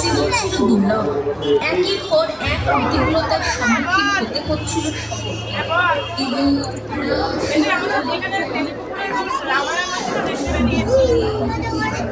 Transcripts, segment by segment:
ছিল পর এক প্রতিকূলতার সম্মুখীন হতে হচ্ছিল সকলকে।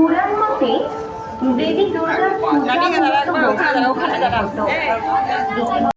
পুরাণ মতে দেবী দুর্গার পূজা